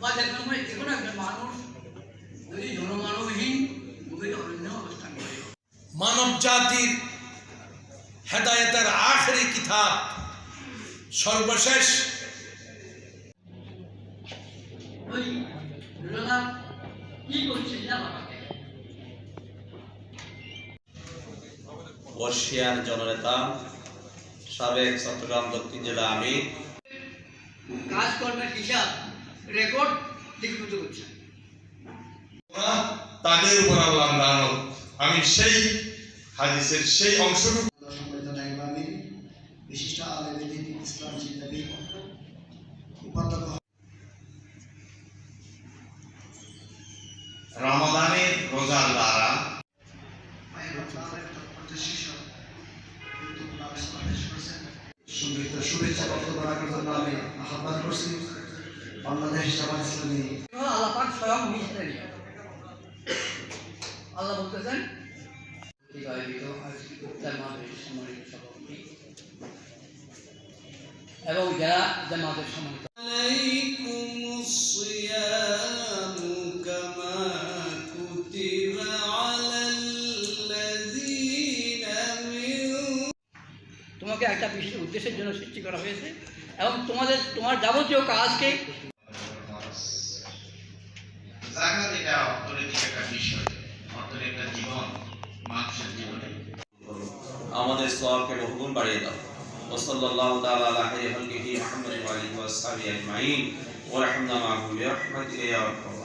বা যে কোনো যে কোনো একজন মানুষ যদি জনমানবহীন অরণ্য অবস্থান করে। মানব জাতির হেদায়েতের আখরি কিতাব সর্বশেষ। ওই কি করছে বর্ষিয়ান জননেতা সাবেক চট্টগ্রাম দক্ষিণ জেলা আমির। কাজকর্মের হিসাব রেকর্ড লিখিত করছে ওরা তাদের উপর আল্লাহ লানত। আমি সেই হাদিসের সেই অংশটুকু বিশিষ্ট আলেমেদিন ইসলাম উপাধ্যক্ষ রমাদানের রোজার দ্বারা শুভেচ্ছা বক্তব্য রাখার জন্য এবং যারা জামাতের তোমাকে একটা বিশেষ উদ্দেশ্যের জন্য সৃষ্টি করা হয়েছে এবং তোমাদের তোমার যাবতীয় কাজকে এটা অর্থনৈতিক একটা বিষয় অর্থনৈতিক একটা জীবন মানুষের জীবনে আমাদের সওয়াবকে বহুগুণ বাড়িয়ে দাও وصلى الله تعالى على خير خلقه محمد وعلى اله وصحبه اجمعين ورحمنا معه برحمتك يا ارحم